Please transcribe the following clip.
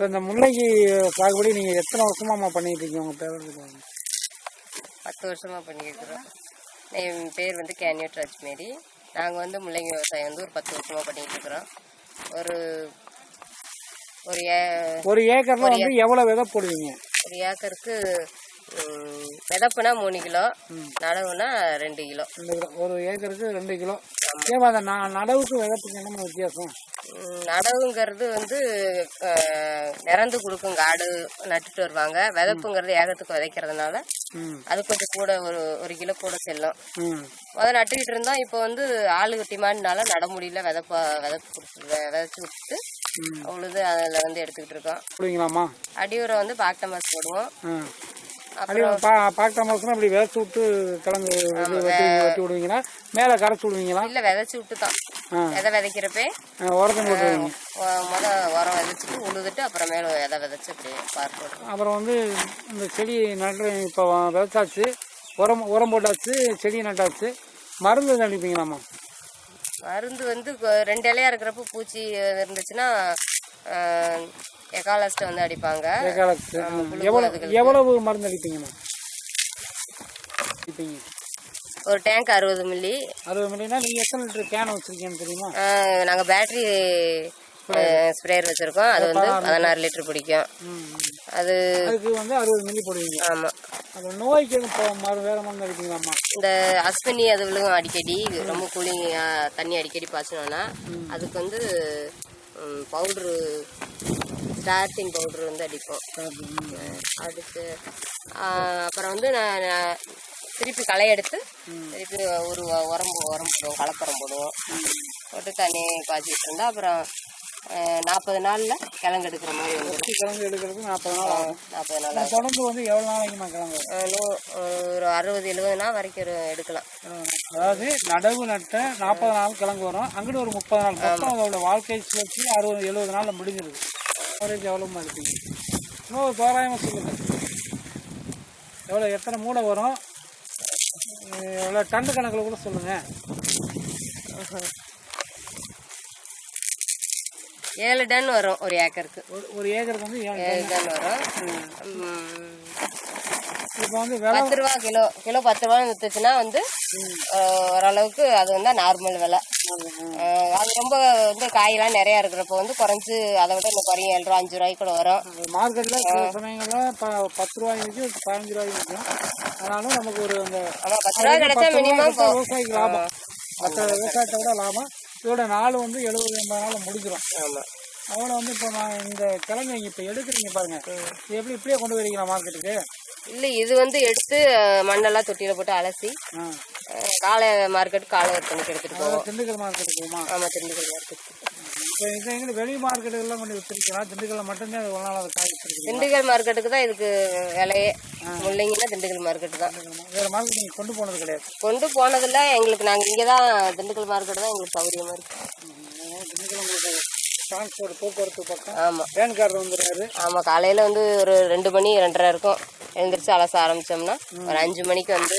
இப்போ இந்த முல்லைக்கு சாகுபடி நீங்கள் எத்தனை வருஷமாம்மா பண்ணிட்டு இருக்கீங்க உங்கள் பேர் பத்து வருஷமா பண்ணியிருக்கிறோம். என் பேர் வந்து கேன்யூட் ராஜ்மேரி. நாங்கள் வந்து முள்ளங்கி விவசாயம் வந்து ஒரு பத்து வருஷமா பண்ணிட்டு இருக்கிறோம். ஒரு ஒரு ஏ ஒரு ஏக்கரில் வந்து எவ்வளோ விதை போடுவீங்க? ஒரு ஏக்கருக்கு விதப்புனா மூணு கிலோ நடவுனா ரெண்டு கிலோ. ரெண்டு கிலோ. ஒரு ஏக்கருக்கு ரெண்டு கிலோ. ஏன் அந்த நடவுக்கு விதைப்புக்கு என்னமா வித்தியாசம்? நடவுங்கிறது வந்து நிறந்து கொடுக்கும் காடு நட்டுட்டு வருவாங்க. விதப்புங்கிறது ஏகத்துக்கு விதைக்கிறதுனால அது கொஞ்சம் கூட ஒரு ஒரு கிலோ கூட செல்லும். ம். முதல்ல நட்டுக்கிட்டு இருந்தோம் இப்போ வந்து ஆளு டிமாண்ட்னால நட முடியல. விதப்ப விதப்பு கொடுத்து விதைச்சு ம். அவ்வளோது அதில் வந்து எடுத்துக்கிட்டு இருக்கோம். போடுவீங்களாம்மா அடி உரம் வந்து பாக்ட மாஸ் போடுவோம் ஆ அப்படி பா பார்க்குற மாதம் அப்படி விதைச்சி விட்டு கிழங்கு வெட்டி விடுவீங்களா? மேலே கரைச்சி விடுவீங்களா? இல்லை விதைச்சு விட்டு தான். விதை விதைக்கிறப்பே ஆ, உரத்தையும் போட்டுருவீங்க முத உரம் விதைச்சிட்டு உழுதுட்டு அப்புறமேல விதை விதைச்சு அப்படியே பார்ப்போம் அப்புறம் வந்து இந்த செடி நட்டு இப்போ விதைச்சாச்சு. உரம் உரம் போட்டாச்சு செடி நட்டாச்சு. மருந்து அடிப்பீங்களாம்மா மருந்து வந்து ரெண்டு இலையா இருக்கிறப்ப பூச்சி இருந்துச்சுன்னா எக்காலஸ்ட்டை வந்து அடிப்பாங்க. காலத்து ஆமா, புழு எவ்வளோ அதுகளுக்கு. எவ்வளவு மருந்து அடிப்பீங்கம்மா? அடிப்பீங்க ஒரு டேங்க் அறுபது மில்லி அறுபது மில்லினா நீங்கள் எத்தனை லிட்டர் கேன் வச்சுருக்கீங்கன்னு தெரியுமா? நாங்கள் பேட்டரி ஸ்ப்ரேயர் வச்சுருக்கோம். அது வந்து பதினாறு லிட்டர்? பிடிக்கும். அது அதுக்கு வந்து அறுபது மில்லி போடுவீங்க. ஆமாம் அப்புறம் நோய்க்கு மறு வேறு மருந்து அடிப்பீங்களாம்மா? இந்த அஸ்வினி அது விழுகும் அடிக்கடி ரொம்ப கூலிங் தண்ணி அடிக்கடி பாய்ச்சணும்னா அதுக்கு வந்து பவுட்ரு ஸ்டார்டிங் பவுட்ரு வந்து அடிப்போம். அதுக்கு அப்புறம் வந்து நான் திருப்பி களை எடுத்து திருப்பி ஒரு உ- உரம் போடுவோம் கலப்பரம் போடுவோம். போட்டு தண்ணி பாய்ச்சிட்டு இருந்தா அப்புறம் நாற்பது நாளில் கிழங்கு எடுக்கிற மாதிரி வந்துடும் கிழங்கு எடுக்கிறதுக்கு நாற்பது நாள் நாற்பது நாள். தொடர்ந்து வந்து எவ்வளோ நாளைக்குமா கிழங்கு ஒரு அறுபது எழுபது நாள் வரைக்கும் எடுக்கலாம். அதாவது நடவு நட்ட நாற்பது நாள் கிழங்கு வரும். அங்கிட்டு ஒரு முப்பது நாள். மொத்தம் அதோட வாழ்க்கை சுழற்சி அறுபது எழுபது நாளில் முடிஞ்சிருது. அவரேஜ் எவ்வளோமா எடுப்பீங்க? இன்னும் தோராயமாக சொல்லுங்கள் எவ்வளோ எத்தனை மூடை வரும்? எவ்வளோ டன் கணக்கில் கூட சொல்லுங்கள் ஏழு டன் வரும் ஒரு ஏக்கருக்கு. ஒரு ஒரு ஏக்கருக்கு வந்து ஏழு டன். வரும். இப்போ வந்து பத்து ரூபா கிலோ கிலோ பத்து ரூபா வித்துச்சுன்னா வந்து ஓரளவுக்கு அது வந்து நார்மல் விலை. அது ரொம்ப வந்து காயெல்லாம் நிறைய இருக்கிறப்போ வந்து குறைஞ்சு அதை விட இன்னும் குறையும். ஏழு ரூபா அஞ்சு ரூபாய்க்கு கூட வரும். மார்க்கெட்டில் சில சமயங்களில் பத்து ரூபாய் விற்கும் பதினஞ்சு ரூபாய் விற்கும். ஆனாலும் நமக்கு ஒரு அந்த பத்து ரூபா கிடைச்சா மினிமம் விவசாயிக்கு லாபம். மற்ற விவசாயத்தை விட லாபம். இதோட நாள் வந்து எழுபது எண்பது நாள் முடிஞ்சிடும் ஆமா. அவ்வளோ வந்து இப்போ நான் இந்த கிழங்கு நீங்கள் இப்போ எடுக்கிறீங்க பாருங்க. இது எப்படி இப்படியே கொண்டு வரீங்களா மார்க்கெட்டுக்கு இல்ல இது வந்து எடுத்து மண்ணெல்லாம் தொட்டியில போட்டு அலசி காலை மார்க்கெட் காலை விற்பனைக்கு எடுத்துட்டு போவோம். திண்டுக்கல் மார்க்கெட்டுக்கு போகுமா ஆமா திண்டுக்கல் மார்க்கெட் இப்போ வெளி மார்க்கெட்டுக்கெல்லாம் கொண்டு வச்சிருக்கலாம் திண்டுக்கல்ல மட்டும்தான் அது நாள் அதை காய் திண்டுக்கல் மார்க்கெட்டுக்கு தான் இதுக்கு விலையே. முள்ளங்கினா திண்டுக்கல் மார்க்கெட்டு தான். வேறு மார்க்கெட் நீங்கள் கொண்டு போனது கிடையாது. கொண்டு போனதில்ல எங்களுக்கு நாங்கள் இங்கே தான் திண்டுக்கல் மார்க்கெட் தான் எங்களுக்கு சௌகரியமா இருக்கு. திண்டுக்கல் உங்களுக்கு டிரான்ஸ்போர்ட் போக்குவரத்து பக்கம். ஆமாம் வேன் கார்டு வந்துடுறாரு. ஆமாம் காலையில் வந்து ஒரு ரெண்டு மணி ரெண்டரை இருக்கும். எழுந்திரிச்சு அலச ஆரம்பிச்சோம்னா ஒரு அஞ்சு மணிக்கு வந்து